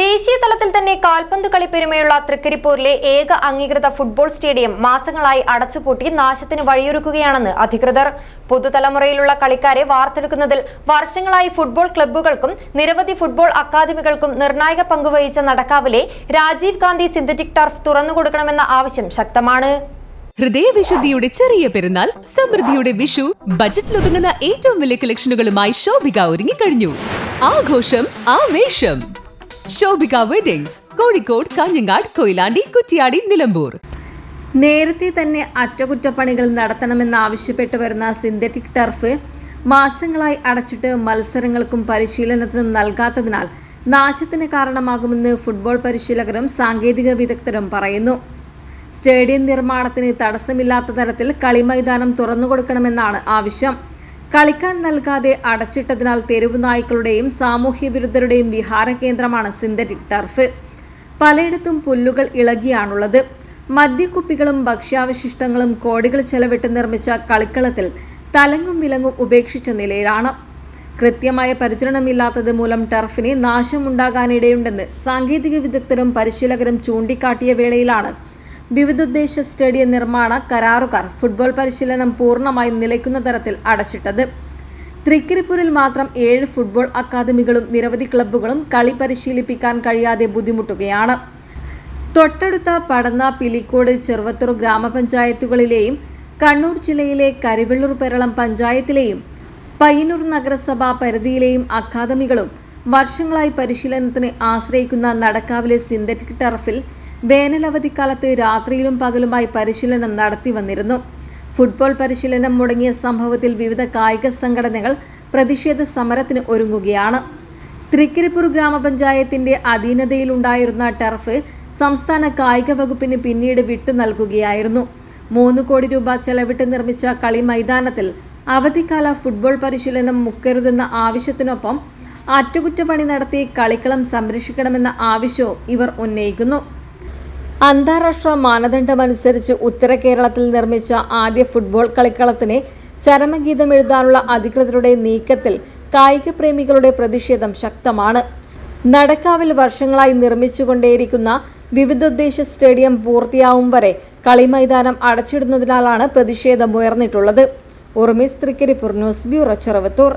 ദേശീയ തലത്തിൽ തന്നെ കാൽപന്ത് കളി പെരുമയുള്ള തൃക്കരിപ്പൂരിലെ ഏക അംഗീകൃത ഫുട്ബോൾ സ്റ്റേഡിയം മാസങ്ങളായി അടച്ചുപൂട്ടി നാശത്തിന് വഴിയൊരുക്കുകയാണെന്ന് അധികൃതർ. പുതുതലമുറയിലുള്ള കളിക്കാരെ വാർത്തെടുക്കുന്നതിൽ വർഷങ്ങളായി ഫുട്ബോൾ ക്ലബ്ബുകൾക്കും നിരവധി ഫുട്ബോൾ അക്കാദമികൾക്കും നിർണായക പങ്കുവഹിച്ച നടക്കാവിലെ രാജീവ് ഗാന്ധി സിന്തറ്റിക് ടർഫ് തുറന്നുകൊടുക്കണമെന്ന ആവശ്യം ശക്തമാണ്. ഹൃദയവിശുദ്ധിയുടെ ചെറിയ പെരുന്നാൾ സമൃദ്ധിയുടെ വിഷു ബജറ്റിലൊതുങ്ങുന്ന ഏറ്റവും വലിയ കളക്ഷനുകളുമായി ശോഭിക ഒരുങ്ങിക്കഴിഞ്ഞു. ആഘോഷം ആവേശം. ശോഭിക വെഡിങ്സ് കോഴിക്കോട് കാഞ്ഞങ്ങാട് കൊയിലാണ്ടി കുറ്റിയാടി നിലമ്പൂർ. നേരത്തെ തന്നെ അറ്റകുറ്റപ്പണികൾ നടത്തണമെന്നാവശ്യപ്പെട്ടു വരുന്ന സിന്തറ്റിക് ടർഫ് മാസങ്ങളായി അടച്ചിട്ട് മത്സരങ്ങൾക്കും പരിശീലനത്തിനും നൽകാത്തതിനാൽ നാശത്തിന് കാരണമാകുമെന്ന് ഫുട്ബോൾ പരിശീലകരും സാങ്കേതിക വിദഗ്ധരും പറയുന്നു. സ്റ്റേഡിയം നിർമ്മാണത്തിന് തടസ്സമില്ലാത്ത തരത്തിൽ കളിമൈതാനം തുറന്നുകൊടുക്കണമെന്നാണ് ആവശ്യം. കളിക്കാൻ നൽകാതെ അടച്ചിട്ടതിനാൽ തെരുവു നായ്ക്കളുടെയും സാമൂഹ്യ വിരുദ്ധരുടെയും വിഹാര കേന്ദ്രമാണ് സിന്തറ്റിക് ടർഫ്. പലയിടത്തും പുല്ലുകൾ ഇളകിയാണുള്ളത്. മദ്യക്കുപ്പികളും ഭക്ഷ്യാവശിഷ്ടങ്ങളും കോടികൾ ചെലവിട്ട് നിർമ്മിച്ച കളിക്കളത്തിൽ തലങ്ങും വിലങ്ങും ഉപേക്ഷിച്ച നിലയിലാണ്. കൃത്യമായ പരിചരണമില്ലാത്തത് മൂലം ടർഫിന് നാശമുണ്ടാകാനിടയുണ്ടെന്ന് സാങ്കേതിക വിദഗ്ധരും പരിശീലകരും ചൂണ്ടിക്കാട്ടിയ വേളയിലാണ് വിവിധോദ്ദേശ സ്റ്റേഡിയം നിർമ്മാണ കരാറുകാർ ഫുട്ബോൾ പരിശീലനം പൂർണമായും നിലയ്ക്കുന്ന തരത്തിൽ അടച്ചിട്ടത്. തൃക്കരിപ്പൂരിൽ മാത്രം ഏഴ് ഫുട്ബോൾ അക്കാദമികളും നിരവധി ക്ലബ്ബുകളും കളി പരിശീലിപ്പിക്കാൻ കഴിയാതെ ബുദ്ധിമുട്ടുകയാണ്. തൊട്ടടുത്ത പടന്ന പിലിക്കോട് ചെറുവത്തൂർ ഗ്രാമപഞ്ചായത്തുകളിലെയും കണ്ണൂർ ജില്ലയിലെ കരിവെള്ളൂർ പെരളം പഞ്ചായത്തിലെയും പയ്യന്നൂർ നഗരസഭാ പരിധിയിലെയും അക്കാദമികളും വർഷങ്ങളായി പരിശീലനത്തിന് ആശ്രയിക്കുന്ന നടക്കാവിലെ സിന്തറ്റിക് ടർഫിൽ വേനലവധിക്കാലത്ത് രാത്രിയിലും പകലുമായി പരിശീലനം നടത്തി വന്നിരുന്നു ഫുട്ബോൾ പരിശീലനം മുടങ്ങിയ സംഭവത്തിൽ വിവിധ കായിക സംഘടനകൾ പ്രതിഷേധ സമരത്തിന് ഒരുങ്ങുകയാണ്. തൃക്കരിപ്പൂർ ഗ്രാമപഞ്ചായത്തിന്റെ അധീനതയിലുണ്ടായിരുന്ന ടർഫ് സംസ്ഥാന കായിക വകുപ്പിന് പിന്നീട് വിട്ടു നൽകുകയായിരുന്നു. മൂന്ന് കോടി രൂപ ചെലവിട്ട് നിർമ്മിച്ച കളി മൈതാനത്തിൽ അവധിക്കാല ഫുട്ബോൾ പരിശീലനം മുക്കരുതെന്ന ആവശ്യത്തിനൊപ്പം അറ്റകുറ്റപ്പണി നടത്തി കളിക്കളം സംരക്ഷിക്കണമെന്ന ആവശ്യവും ഇവർ ഉന്നയിക്കുന്നു. അന്താരാഷ്ട്ര മാനദണ്ഡമനുസരിച്ച് ഉത്തര കേരളത്തിൽ നിർമ്മിച്ച ആദ്യ ഫുട്ബോൾ കളിക്കളത്തിന് ചരമഗീതം എഴുതാനുള്ള അധികൃതരുടെ നീക്കത്തിൽ കായിക പ്രേമികളുടെ പ്രതിഷേധം ശക്തമാണ്. നടക്കാവിൽ വർഷങ്ങളായി നിർമ്മിച്ചുകൊണ്ടേയിരിക്കുന്ന വിവിധോദ്ദേശ സ്റ്റേഡിയം പൂർത്തിയാവും വരെ കളിമൈതാനം അടച്ചിടുന്നതിനാലാണ് പ്രതിഷേധം ഉയർന്നിട്ടുള്ളത്. ഉർമിസ് തൃക്കരിപ്പൂർ ന്യൂസ് ബ്യൂറോ ചെറുവത്തൂർ.